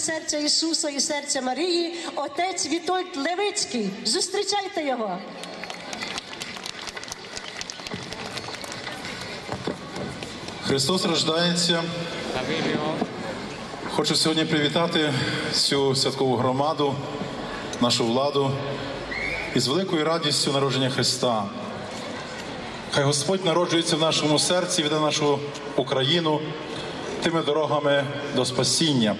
серця Ісуса і серця Марії, отець Вітольд Левицький. Зустрічайте його. Христос рождається. Хочу сьогодні привітати всю святкову громаду, нашу владу із великою радістю народження Христа. Хай Господь народжується в нашому серці, веде нашу Україну тими дорогами до спасіння.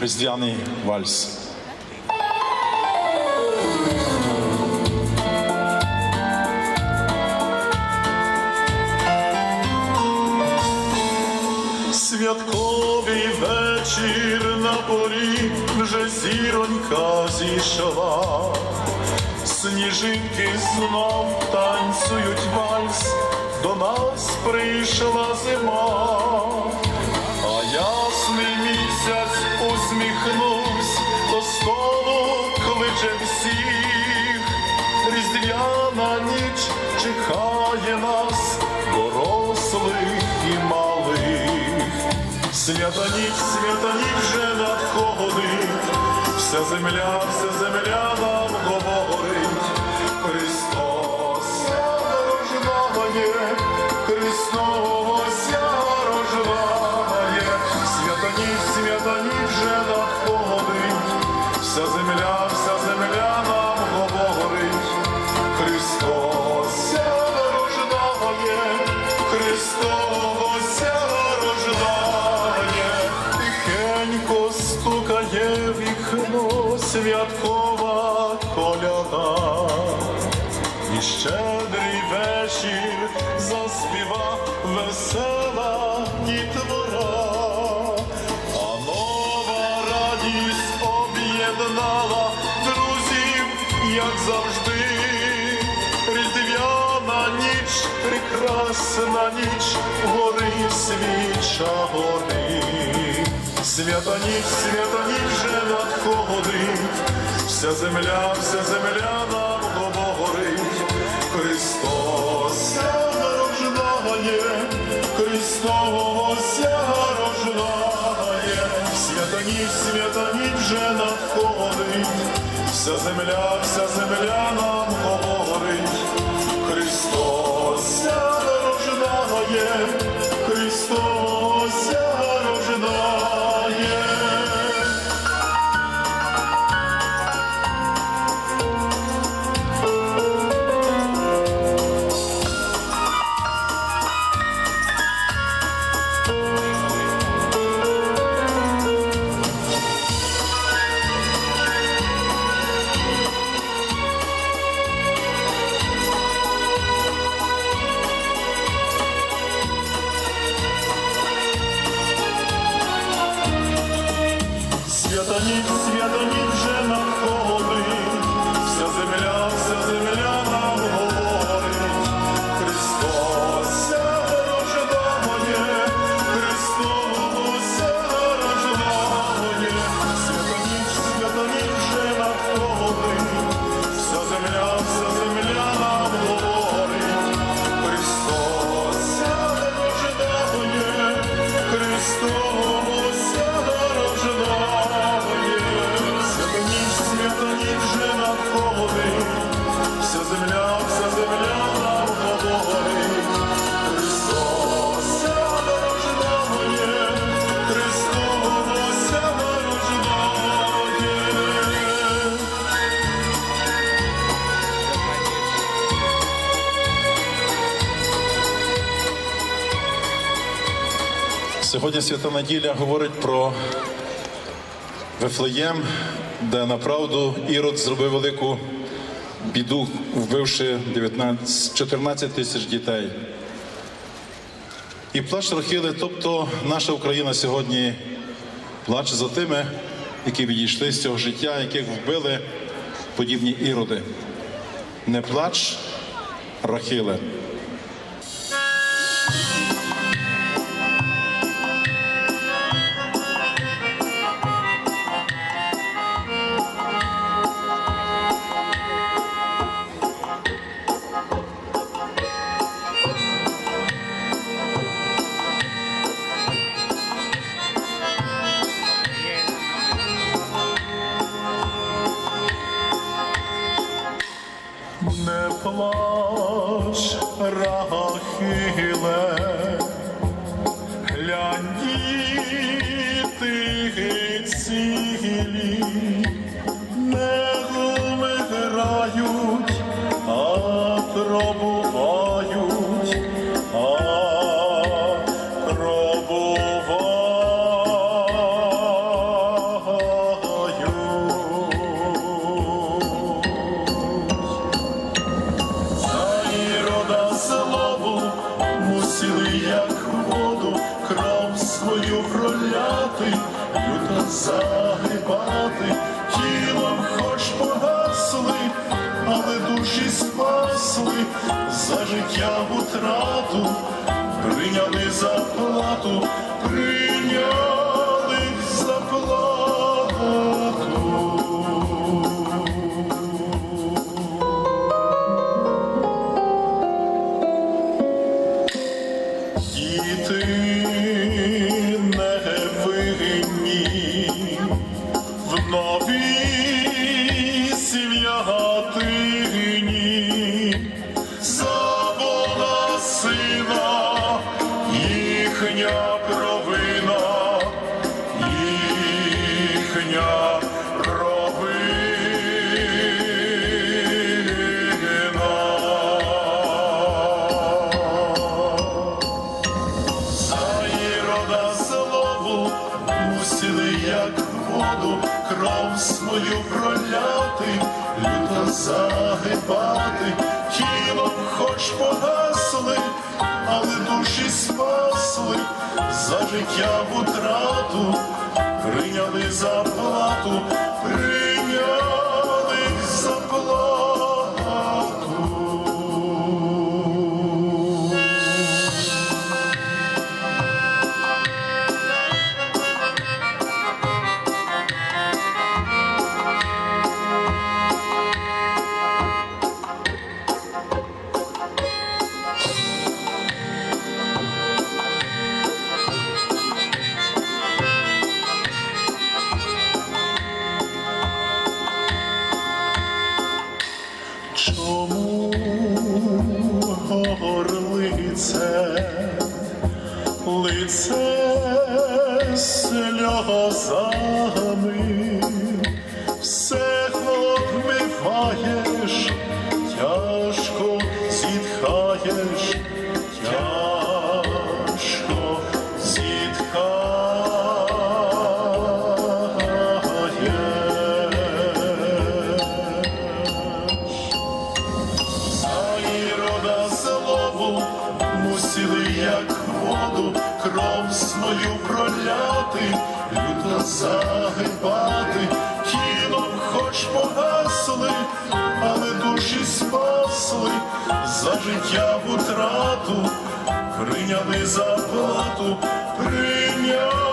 Різдвяний вальс. Святковий вечір на порі вже зіронька зійшла, сніжинки знов танцюють вальс, до нас прийшла зима, усміхнувся, до столу кличе всіх, різдвяна ніч чекає нас, дорослих і малих. Свята ніч, свята ніч вже надходить, вся земля, вся земля об'єднала друзів, як завжди. Різдвяна ніч, прекрасна ніч, гори свіча гори. Свята ніч, свята ніч вже надходить, вся земля, вся земля нам говорить, Христос рождає, Христос ніч, свята ніч вже надходить, вся земля, вся земля нам говорить, Христос рождає, Христос рождає. Христос Сьогодні Свята Неділя говорить про Вифлеєм, де направду Ірод зробив велику біду, вбивши 19, 14 тисяч дітей. І плач Рахили, тобто наша Україна сьогодні плаче за тими, які відійшли з цього життя, яких вбили подібні іроди. Не плач, Рахиле. Пробувають, а пробувають. За ірода як воду, кров свою проляти, люто загибати, тілом хоч погасли, за життя в утрату, прийняли заплату, прийняли заплату. Діти не невинні в новій за життя в утрату, прийняли заплату, загибати, тілом хоч погасли, але душі спасли, за життя в утрату, прийняли заплату, прийняли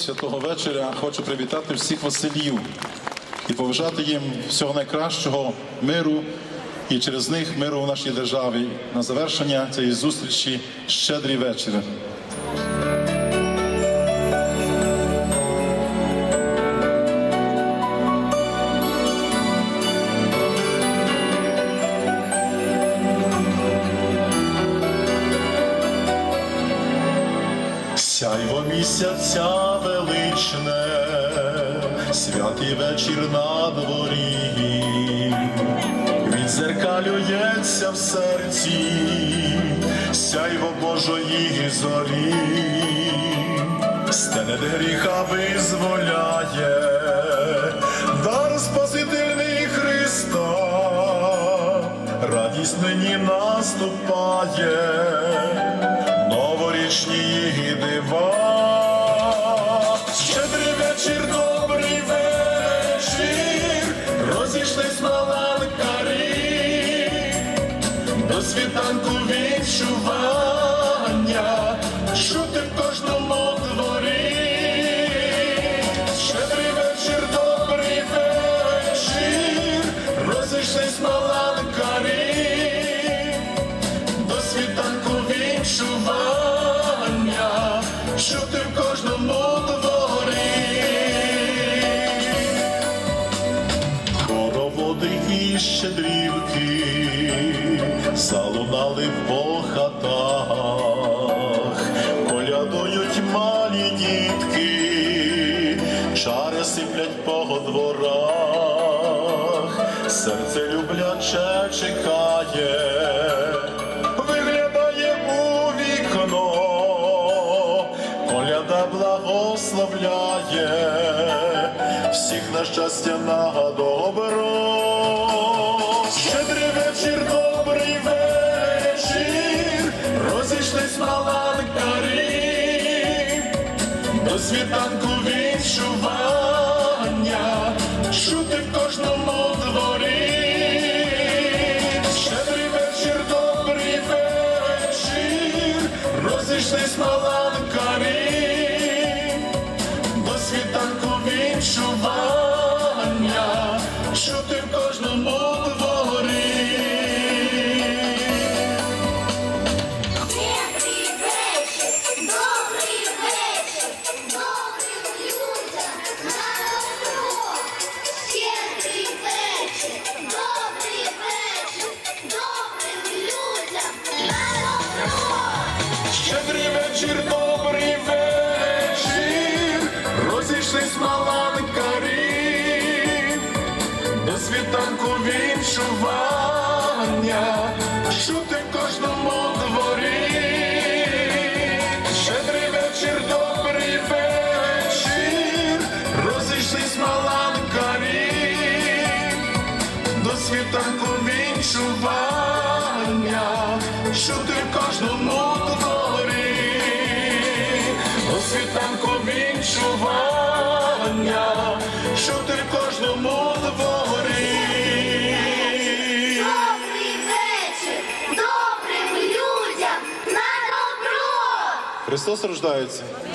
святого вечора хочу привітати всіх Василів і побажати їм всього найкращого миру і через них миру в нашій державі на завершення цієї зустрічі щедрий вечір. Сяйво місяця величне, святий вечір на дворі, відзеркалюється в серці, сяйво Божої зорі, стенет гріха визволяє, дар спасительний Христа, радість нині наступає, новорічні дива. По дворах, серце любляче чекає, виглядає у вікно, коляда благословляє всіх на щастя на добро. Щедрий вечір, добрий вечір, розійшлись маланкарі, вечір, добрий вечір, розійшлись маланкарі, до світанку відчування, чути в кожному дворі. Щедрий вечір, добрий вечір, розійшлись маланкарі, до світанку відчування, чути в кожному добрим людям